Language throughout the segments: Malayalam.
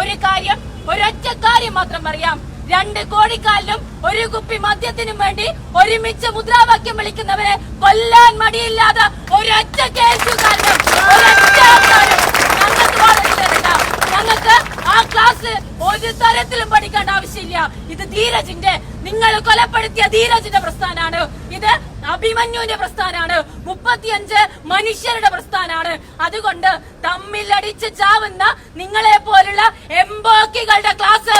ഒരു കാര്യം ഒരൊറ്റ കാര്യം മാത്രം പറയാം. രണ്ട് കോടിക്കാലിനും ഒരു കുപ്പി മദ്യത്തിനും വേണ്ടി ഒരുമിച്ച് മുദ്രാവാക്യം വിളിക്കുന്നവരെ കൊല്ലാൻ മടിയില്ലാതെ ഒരൊറ്റ ഞങ്ങൾക്ക് ആ ക്ലാസ് ഒരു തരത്തിലും പഠിക്കേണ്ട ആവശ്യമില്ല. ഇത് ധീരജിന്റെ നിങ്ങൾ കൊലപ്പെടുത്തിയ ധീരജിന്റെ പ്രസ്ഥാനാണ്. ഇത് അഭിമന്യുവിന്റെ പ്രസ്ഥാനാണ്. മുപ്പത്തിയഞ്ച് മനുഷ്യരുടെ പ്രസ്ഥാനാണ്. അതുകൊണ്ട് തമ്മിലടിച്ച് ചാവുന്ന നിങ്ങളെ പോലുള്ള എംബോക്കികളുടെ ക്ലാസ്.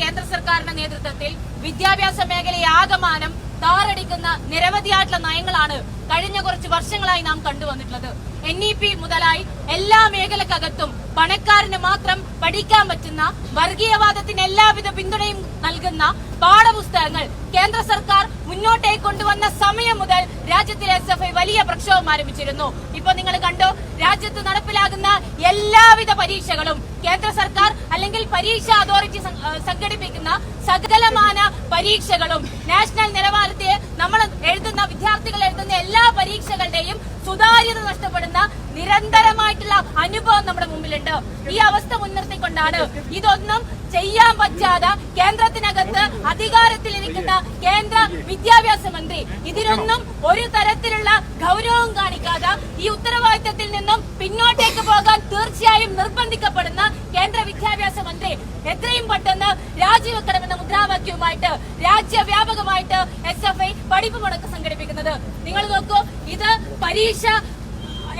കേന്ദ്ര സർക്കാരിന്റെ നേതൃത്വത്തിൽ വിദ്യാഭ്യാസ മേഖലയെ ആകമാനം താറടിക്കുന്ന നിരവധിയായിട്ടുള്ള നയങ്ങളാണ് കഴിഞ്ഞ കുറച്ച് വർഷങ്ങളായി നാം കണ്ടുവന്നിട്ടുള്ളത്. എൻ ഇ പി മുതലായി എല്ലാ മേഖലക്കകത്തും പണക്കാരന് മാത്രം പഠിക്കാൻ പറ്റുന്ന വർഗീയവാദത്തിന് എല്ലാവിധ പിന്തുണയും നൽകുന്ന പാഠപുസ്തകങ്ങൾ കേന്ദ്ര സർക്കാർ മുന്നോട്ടേക്ക് കൊണ്ടുവന്ന സമയം മുതൽ രാജ്യത്തിലെ എസ് എഫ് ഐ വലിയ പ്രക്ഷോഭം ആരംഭിച്ചിരുന്നു. ഇപ്പൊ നിങ്ങൾ കണ്ടോ രാജ്യത്ത് നടപ്പിലാകുന്ന എല്ലാവിധ പരീക്ഷകളും കേന്ദ്ര സർക്കാർ അല്ലെങ്കിൽ പരീക്ഷാ അതോറിറ്റി സംഘടിപ്പിക്കുന്ന സകലമാന പരീക്ഷകളും നാഷണൽ നിലവാരത്തെ നമ്മൾ എഴുതുന്ന വിദ്യാർത്ഥികൾ എഴുതുന്ന എല്ലാ പരീക്ഷകളുടെയും സുതാര്യത നഷ്ടപ്പെടുന്ന നിരന്തരമായിട്ടുള്ള അനുഭവം നമ്മുടെ മുമ്പിലുണ്ട്. ഈ അവസ്ഥ മുൻനിർത്തിക്കൊണ്ടാണ് ഇതൊന്നും ചെയ്യാൻ പറ്റാതെ കേന്ദ്രത്തിനകത്ത് അധികാരത്തിൽ ഇരിക്കുന്ന കേന്ദ്ര വിദ്യാഭ്യാസ മന്ത്രി ഇതിനൊന്നും ഒരു തരത്തിലുള്ള ഗൗരവം കാണിക്കാതെ ഈ ഉത്തരവാദിത്തത്തിൽ നിന്നും പിന്നോട്ടേക്ക് പോകാൻ തീർച്ചയായും നിർബന്ധിക്കപ്പെടുന്ന കേന്ദ്ര വിദ്യാഭ്യാസ മന്ത്രി എത്രയും പെട്ടെന്ന് രാജിവെക്കണമെന്ന മുദ്രാവാക്യവുമായിട്ട് രാജ്യവ്യാപകമായിട്ട് എസ് എഫ് ഐ പഠിപ്പ് മുടക്ക് സംഘടിപ്പിക്കുന്നത്. നിങ്ങൾ നോക്കൂ ഇത് പരീക്ഷ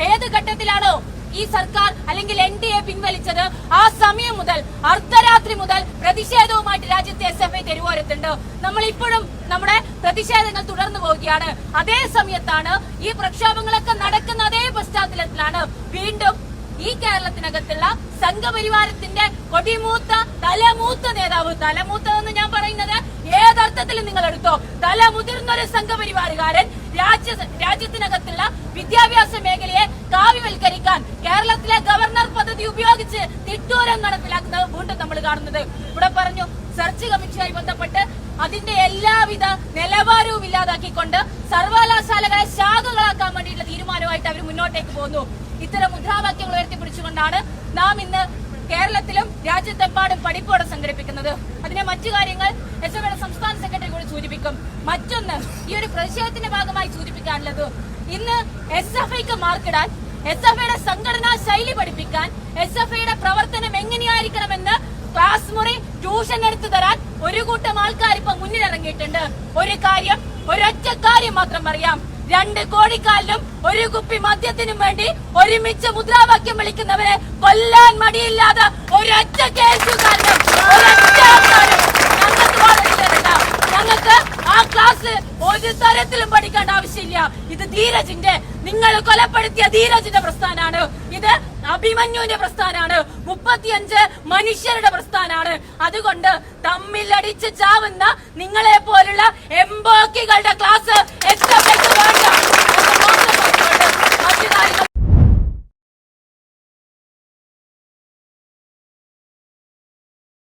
ഏത് ഘട്ടത്തിലാണോ ഈ സർക്കാർ അല്ലെങ്കിൽ എൻ ഡി എ പിൻവലിച്ചത് ആ സമയം മുതൽ അർദ്ധരാത്രി മുതൽ പ്രതിഷേധവുമായിട്ട് രാജ്യത്തെ എസ് എഫ് ഐ തെരുവോരത്തുണ്ട്. നമ്മൾ ഇപ്പോഴും നമ്മുടെ പ്രതിഷേധങ്ങൾ തുടർന്നു പോവുകയാണ്. അതേ സമയത്താണ് ഈ പ്രക്ഷോഭങ്ങളൊക്കെ നടക്കുന്ന അതേ പശ്ചാത്തലത്തിലാണ് വീണ്ടും ഈ കേരളത്തിനകത്തുള്ള സംഘപരിവാരത്തിന്റെ കൊടിമൂത്ത തലമൂത്ത നേതാവ്. തലമൂത്തതെന്ന് ഞാൻ പറയുന്നത് ഏതർത്ഥത്തിലും നിങ്ങൾ എടുത്തോ? തല മുതിർന്ന ഒരു സംഘപരിവാറുകാരൻ രാജ്യ രാജ്യത്തിനകത്തുള്ള വിദ്യാഭ്യാസ മേഖലയെ കാവ്യവൽക്കരിക്കാൻ കേരളത്തിലെ ഗവർണർ പദ്ധതി ഉപയോഗിച്ച് തിട്ടൂരം നടപ്പിലാക്കുന്നത് വീണ്ടും നമ്മൾ കാണുന്നത്. ഇവിടെ പറഞ്ഞു സെർച്ച് കമ്മിറ്റിയുമായി ബന്ധപ്പെട്ട് അതിന്റെ എല്ലാവിധ നിലവാരവും ഇല്ലാതാക്കിക്കൊണ്ട് സർവകലാശാലകളെ ശാഖകളാക്കാൻ വേണ്ടിയിട്ടുള്ള തീരുമാനമായിട്ട് അവർ മുന്നോട്ടേക്ക് പോകുന്നു. ഇത്തരം മുദ്രാവാക്യങ്ങൾ ഉയർത്തിപ്പിടിച്ചുകൊണ്ടാണ് നാം ഇന്ന് കേരളത്തിലും രാജ്യത്തെമ്പാടും പഠിപ്പോടെ സംഘടിപ്പിക്കുന്നത്. അതിനെ മറ്റു കാര്യങ്ങൾ എസ് എഫ് സംസ്ഥാന സെക്രട്ടറി കൂടി സൂചിപ്പിക്കും മറ്റൊന്ന് ഈ ഒരു പ്രതിഷേധത്തിന്റെ ഭാഗമായി ഇന്ന് എസ് എഫ് ഐക്ക് മാർക്കിടാൻ എസ് എഫ് ഐയുടെ സംഘടനാ ശൈലി പഠിപ്പിക്കാൻ എസ് എഫ് ഐയുടെ പ്രവർത്തനം എങ്ങനെയായിരിക്കണമെന്ന് ക്ലാസ് മുറി ട്യൂഷൻ എടുത്തു തരാൻ ഒരു കൂട്ടം ആൾക്കാർ ഇപ്പൊ മുന്നിലിറങ്ങിയിട്ടുണ്ട്. ഒരു കാര്യം ഒരൊറ്റ കാര്യം മാത്രം അറിയാം രണ്ട് കോടിക്കാലിനും ഒരു കുപ്പി മദ്യത്തിനും വേണ്ടി ഒരുമിച്ച് മുദ്രാവാക്യം വിളിക്കുന്നവരെ കൊല്ലാൻ മടിയില്ലാതെ ഒരൊറ്റ കേസുകാരനും ആൾക്കാരും ഞങ്ങൾക്ക് വളരെ തരണ്ട. ഞങ്ങൾക്ക് ക്ലാസ് ഒരു തരത്തിലും പഠിക്കേണ്ട ആവശ്യമില്ല. ഇത് ധീരജിന്റെ നിങ്ങൾ കൊലപ്പെടുത്തിയ ധീരജിന്റെ പ്രസ്ഥാനാണ്. ഇത് അഭിമന്യുവിന്റെ പ്രസ്ഥാനാണ്. മുപ്പത്തിയഞ്ച് മനുഷ്യരുടെ പ്രസ്ഥാനാണ്. അതുകൊണ്ട് തമ്മിലടിച്ച് ചാവുന്ന നിങ്ങളെ പോലുള്ള എംബോക്കികളുടെ ക്ലാസ് എത്തപ്പെട്ടു